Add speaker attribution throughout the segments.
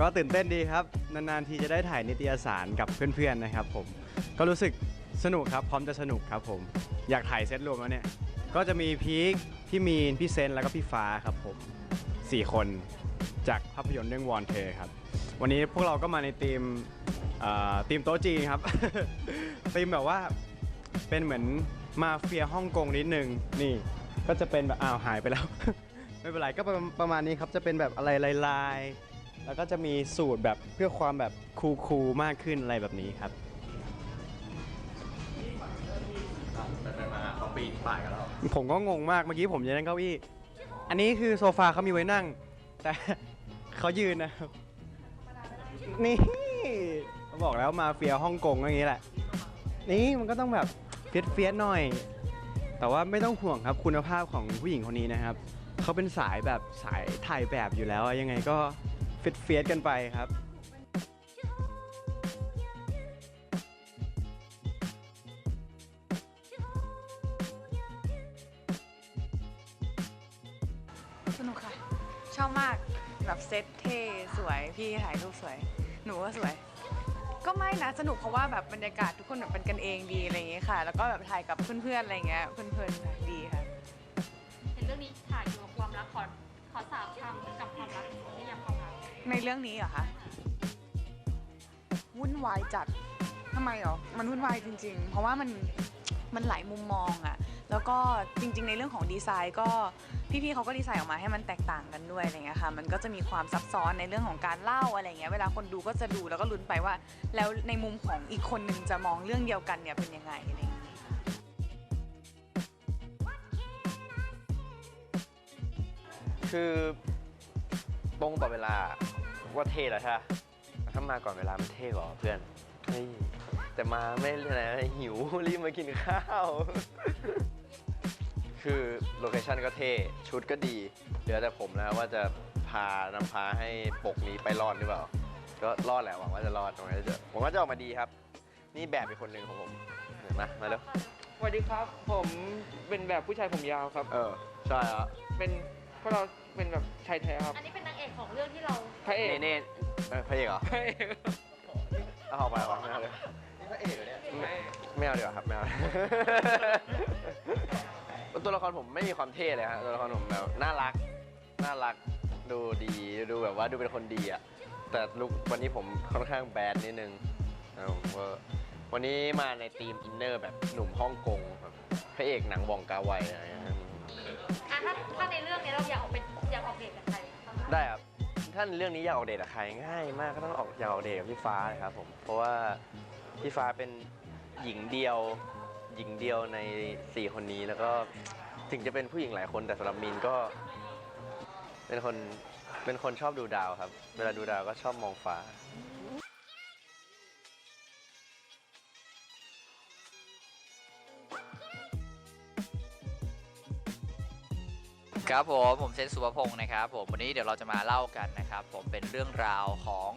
Speaker 1: ก็ตื่นเต้นดีครับ นานๆทีจะได้ถ่ายนิตยสารกับเพื่อนๆนะครับผมก็รู้สึกสนุกครับพร้อมจะสนุกครับผมอยากถ่ายเซตรวมแล้วเนี่ยก็จะมีพีคพี่มีนพี่เซนแล้วก็พี่ฟ้าครับผมสี่คนจากภาพยนตร์เรื่องวอนเธอครับ วันนี้พวกเราก็มาในทีมทีมโต๊ะจีนครับทีมแบบว่าเป็นเหมือนมาเฟียฮ่องกงนิดนึงนี่ ก็จะเป็นแบบอ้าวหายไปแล้ว ไม่เป็นไรก็ประประมาณนี้ครับจะเป็นแบบอะไรลายๆ แล้วก็จะมีสูตรแบบเพื่อความแบบคูลๆมากขึ้นอะไรแบบนี้ครับไปมาเขาปีนป่ายกันแล้วผมก็งงมากเมื่อกี้ผมจะนั่งเก้าอี้ อันนี้คือโซฟาเขามีไว้นั่ง แต่ เขายืนนะครับ นี่เขาบอกแล้วมาเฟียฮ่องกงก็อย่างนี้แหละ นี่มันก็ต้องแบบเฟียสเฟียสหน่อย แต่ว่าไม่ต้องห่วงครับคุณภาพของผู้หญิงคนนี้นะครับ เขาเป็นสายแบบสายถ่ายแบบอยู่แล้วอะยังไงก็เฟียสเฟียสกันไปครับ
Speaker 2: สนุกค่ะ ชอบมากแบบเซตเท่สวยพี่ถ่ายรูปสวย หนูก็สวย ก็ไม่นะสนุกเพราะว่าแบบบรรยากาศทุกคนแบบเป็นกันเองดีอะไรอย่างเงี้ยค่ะ แล้วก็แบบถ่ายกับเพื่อนๆอะไรเงี้ยเพื่อนๆ ในเรื่องนี้เหรอคะวุ่นวายจัดทำไมหรอมันวุ่นวายจริง ๆ เพราะว่ามันมันหลายมุมมองอะแล้วก็จริง ๆ ในเรื่องของดีไซน์ก็พี่ๆเขาก็ดีไซน์ออกมาให้มันแตกต่างกันด้วยอะไรเงี้ยค่ะ มันก็จะมีความซับซ้อนในเรื่องของการเล่าอะไรเงี้ย เวลาคนดูก็จะดูแล้วก็ลุ้นไปว่า แล้วในมุมของอีกคนนึงจะมองเรื่องเดียวกันเนี่ยเป็นยังไงอะไรเงี้ย
Speaker 3: คือตรงต่อเวลา ว่าเท่แล้วใช่ปะถ้ามาก่อนเวลามันเท่กว่าเพื่อนเฮ้ยแต่มาไม่อะไรนะหิวรีบมากินข้าว คือโลเคชั่นก็เท่ชุดก็ดีเดี๋ยวแต่ผมนะว่าจะพานำพาให้ปกนี้ไปรอดหรือเปล่า ก็รอดแหละหวังว่าจะรอดตรงนี้จะผมว่าจะออกมาดีครับ นี่แบบเป็นคนหนึ่งของผมเห็นไหมมาแล้ว
Speaker 4: สวัสดีครับ ผมเป็นแบบผู้ชายผมยาวครับ
Speaker 3: เออ ใช่แล้ว
Speaker 4: เป็นพวกเราเป็นแบบชายแท้ครับ
Speaker 5: รา
Speaker 4: พระเอก
Speaker 3: เน่เน่เออพระเอกเหรอ
Speaker 4: พระเอก
Speaker 3: เอาออกไปวะไม่เอาเลยนี่พระเอกเหรอเนี่ยไม่เอาดีกว่าครับไม่เอา ตัวละครผมไม่มีความเท่เลยฮะตัวละครผมแบบน่ารัก น่ารักดูดีดูแบบว่าดูเป็นคนดีอะแต่ลุกวันนี้ผมค่อนข้างแบดนิดนึงนะผมว่าวันนี้มาในทีมอินเนอร์แบบหนุ่มฮ่องกงแบบพระเอกหนังบองกาไวอะไรอย่างเงี้ย
Speaker 5: อะถ้าถ้าในเรื่องนี้เราอยากออกเป็นอยากออกเดทกับใคร
Speaker 3: ได้ครับท่านเรื่องนี้อยากออกเดทกับใครง่ายมากก็ต้องออกอยากออกเดทกับพี่ฟ้าเลยครับผมเพราะว่าพี่ฟ้าเป็นหญิงเดียว หญิงเดียวในสี่คนนี้แล้วก็ถึงจะเป็นผู้หญิงหลายคนแต่สำหรับมีนก็ เป็นคนเป็นคนชอบดูดาวครับ เวลาดูดาวก็ชอบมองฟ้า
Speaker 6: ครับผมผมเซนสุภพงศ์นะครับผมวันนี้เดี๋ยวเราจะมาเล่ากันนะครับ ผมเป็นเรื่องราวของ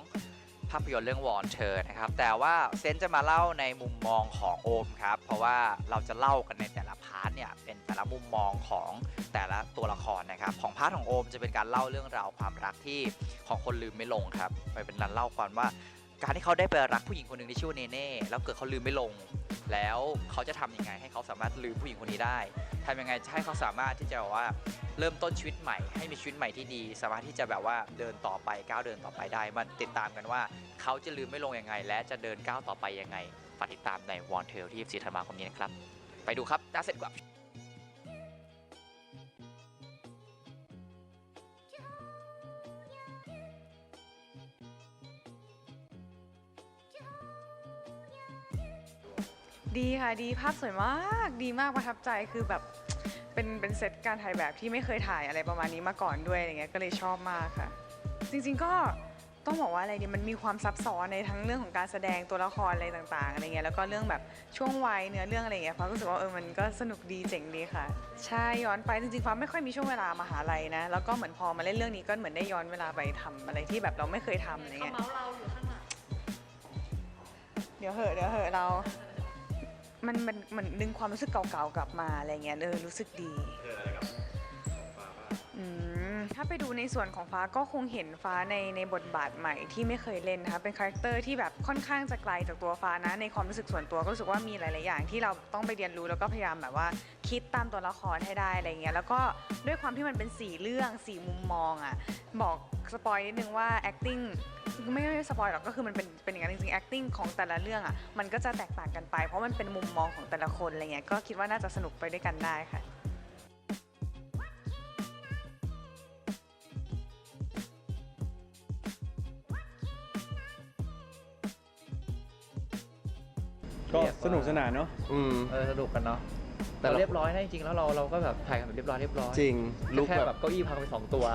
Speaker 6: ภาพยนตร์เรื่องวอนเธอนะครับ แต่ว่าเซนจะมาเล่าในมุมมองของโอมครับ เพราะว่าเราจะเล่ากันในแต่ละพาร์ทเนี่ยเป็นแต่ละมุมมองของแต่ละตัวละครนะครับ ของพาร์ทของโอมจะเป็นการเล่าเรื่องราวความรักที่ของคนลืมไม่ลงครับไปเป็นการเล่าความว่า การที่เขาได้ไปรักผู้หญิงคนหนึ่งที่ชื่อเนเน่แล้วเกิดเขาลืมไม่ลง แล้วเขาจะทำยังไงให้เขาสามารถลืมผู้หญิงคนนี้ได้ทำยังไงให้เขาสามารถที่จะแบบว่าเริ่มต้นชีวิตใหม่ให้มีชีวิตใหม่ที่ดี สามารถที่จะแบบว่าเดินต่อไปก้าวเดินต่อไปได้มันติดตามกันว่า เขาจะลืมไม่ลงยังไง และจะเดินก้าวต่อไปยังไงฝากติดตามในวอนเทลที่24ธันวาคมนี้นะครับไปดูครับน่าเสร็จกว่า
Speaker 2: ดีค่ะดีภาพสวยมากดีมากประทับใจคือแบบเป็นเป็นเซตการถ่ายแบบที่ไม่เคยถ่ายอะไรประมาณนี้มาก่อนด้วยอะไรเงี้ยก็เลยชอบมากค่ะ จริงๆก็ต้องบอกว่าอะไรดีมันมีความซับซ้อนในทั้งเรื่องของการแสดงตัวละครอะไรต่างๆอะไรเงี้ยแล้วก็เรื่องแบบช่วงวัยเนื้อเรื่องอะไรเงี้ยฟ้ารู้สึกว่าเออมันก็สนุกดีเจ๋งดีค่ะ ใช่ย้อนไปจริงๆฟ้าไม่ค่อยมีช่วงเวลามหาลัยนะแล้วก็เหมือนพอมาเล่นเรื่องนี้ก็เหมือนได้ย้อนเวลาไปทำอะไรที่แบบเราไม่เคยทำอะไร
Speaker 5: เขา
Speaker 2: เงี้ย
Speaker 5: เมาส์เราอยู่ข้างหลัง
Speaker 2: เดี๋ยวเหอะเดี๋ยวเหอะเรา มันมันเหมือนดึงความรู้สึกเก่าๆกลับมาอะไรเงี้ยเออรู้สึกดีอืมถ้าเป็นไปดูในส่วนของฟ้าก็คงเห็นฟ้าในในบทบาทใหม่ที่ไม่เคยเล่นนะคะเป็นคาแรคเตอร์ที่แบบค่อนข้างจะไกลจากตัวฟ้านะในความรู้สึกส่วนตัวก็รู้สึกว่ามีหลายๆอย่าง ที่เราต้องไปเรียนรู้แล้วก็พยายามแบบว่า คิดตามตัวละครให้ได้อะไรเงี้ยแล้วก็ด้วยความที่มันเป็นสี่เรื่องสี่มุมมองอะบอกสปอยนิดนึงว่า acting ไม่ไม่สปอยหรอกก็คือมันเป็นเป็นอย่างนั้นจริงๆ acting ของแต่ละเรื่องอะมันก็จะแตกต่างกันไป เพราะมันเป็นมุมมองของแต่ละคนอะไรเงี้ยก็คิดว่าน่าจะสนุกไปด้วยกันได้ค่ะ
Speaker 1: ก็สนุกสนานเนาะ
Speaker 3: อืม
Speaker 6: เออสนุกกันเนาะ
Speaker 3: แต่
Speaker 6: แต่
Speaker 3: ละ
Speaker 6: เรียบร้อยนะจริงๆแล้วเราเราก็แบบถ่ายกันแบบเรียบร้อยเรียบร้อย
Speaker 3: จริงลุก
Speaker 6: แค่
Speaker 3: แบบ
Speaker 6: แบบเก้าอี้พังไปสองตัว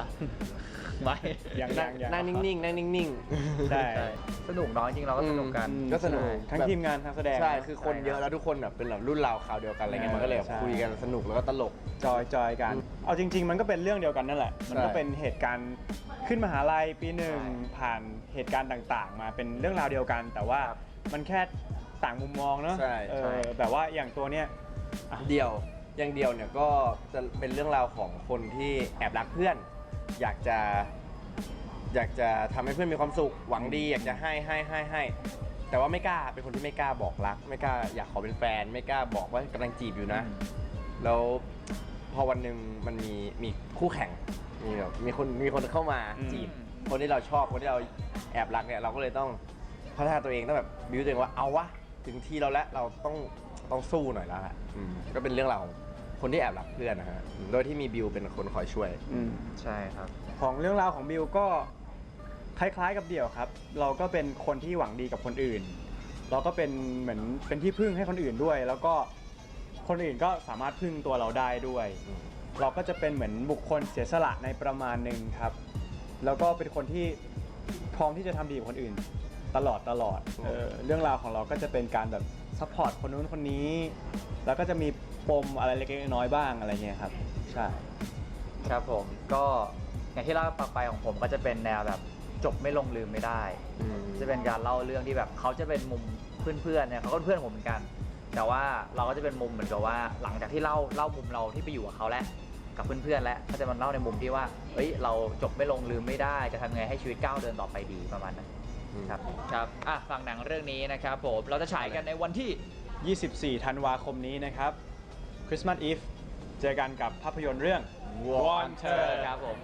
Speaker 6: ไม่
Speaker 1: อย่าง
Speaker 3: นั่ง
Speaker 1: อย่าง
Speaker 3: นั่งนิ่งๆนั่งนิ่งๆ
Speaker 1: ใช่
Speaker 6: ใช่สนุกเนาะจริงๆเราก็สนุกกัน
Speaker 3: อืมก็สนุก
Speaker 1: ทั้ง
Speaker 3: แบบ
Speaker 1: ทีมงานทั้งแสดง
Speaker 3: ใช่คือคนเยอะแล้วทุกคนแบบเป็นแบบรุ่นราวคราวเดียวกันอะไรเงี้ยมันก็เลยแบบ
Speaker 1: ใช่
Speaker 3: คุยกันสนุกแล้วก็ตลก
Speaker 1: จอยจอยกัน เอาจริง ๆ มันก็เป็นเรื่องเดียวกันนั่นแหละ มันก็
Speaker 3: ใช่
Speaker 1: เป็นเหตุการณ์ขึ้นมหาลัยปีหนึ่ง
Speaker 6: ใช่
Speaker 1: ผ่านเหตุการณ์ต่างๆ มาเป็นเรื่องราวเดียวกัน แต่ว่ามันแค่ต่างมุมมองเนาะ
Speaker 3: ใช่
Speaker 1: เอ
Speaker 6: ใช่
Speaker 1: อแบบว่าอย่างตัวเนี้ย
Speaker 3: เดียวอย่างเดียวเนี่ยก็จะเป็นเรื่องราวของคนที่แอบรักเพื่อน อยากจะ อยากจะทำให้เพื่อนมีความสุขหวังดี อยากจะให้ให้ให้ให้ แต่ว่าไม่กล้าเป็นคนที่ไม่กล้าบอกรัก ไม่กล้าอยากขอเป็นแฟน ไม่กล้าบอกว่ากำลังจีบอยู่นะ แล้วพอวันหนึ่งมันมีมีคู่แข่งมีแบบมีคนมีคนเข้ามา
Speaker 1: อืม
Speaker 3: จีบ คนที่เราชอบคนที่เราแอบรักเนี่ยเราก็เลยต้องพัฒนาตัวเองต้องแบบบิวตัวเองว่าเอาวะถึงที่เราแล้วเราต้องต้องสู้หน่อยแล้วฮะอืมก็เป็นเรื่องราวของ คนที่แอบรักเพื่อนนะฮะอืมโดยที่มีบิวเป็นคนคอยช่วย
Speaker 1: อืม
Speaker 6: ใช่ครับ
Speaker 1: ของเรื่องราวของบิวก็คล้ายๆกับเดี่ยวครับ เราก็เป็นคนที่หวังดีกับคนอื่น เราก็เป็นเหมือนเป็นที่พึ่งให้คนอื่นด้วย แล้วก็คนอื่นก็สามารถพึ่งตัวเราได้ด้วย
Speaker 3: อืม
Speaker 1: เราก็จะเป็นเหมือนบุคคลเสียสละในประมาณหนึ่งครับ แล้วก็เป็นคนที่พร้อมที่จะทำดีกับคนอื่น ตลอดตลอดเออเรื่องราวของเราก็จะเป็นการแบบซัพพอร์ตคนนู้นคนนี้ แล้วก็จะมี ปมอะไรเล็กๆน้อยๆบ้างอะไรเงี้ยครับ ใช่
Speaker 6: ครับผมก็อย่างที่เล่าไปของผมก็จะเป็นแนวแบบจบไม่ลงลืมไม่ได้ จะเป็นการเล่าเรื่องที่แบบเขาจะเป็นมุมเพื่อนๆเนี่ยเขาก็เป็นเพื่อนผมเหมือนกัน แต่ว่าเราก็จะเป็นมุมเหมือนกับว่า หลังจากที่เล่าเล่ามุมเราที่ไปอยู่กับเขาแล้วกับเพื่อนๆแล้วก็จะมาเล่าในมุมที่ว่าเฮ้ยเราจบไม่ลงลืมไม่ได้ จะทำไงให้ชีวิตก้าวเดินต่อไปดีประมาณนั้น
Speaker 3: อืม
Speaker 6: ครับครับอะฟังหนังเรื่องนี้นะครับผมเราจะฉายกันในวันที่
Speaker 1: 24 ธันวาคมนี้นะครับ Christmas Eve เจอกันกับภาพยนตร์เรื่อง Wanted
Speaker 6: ครับผม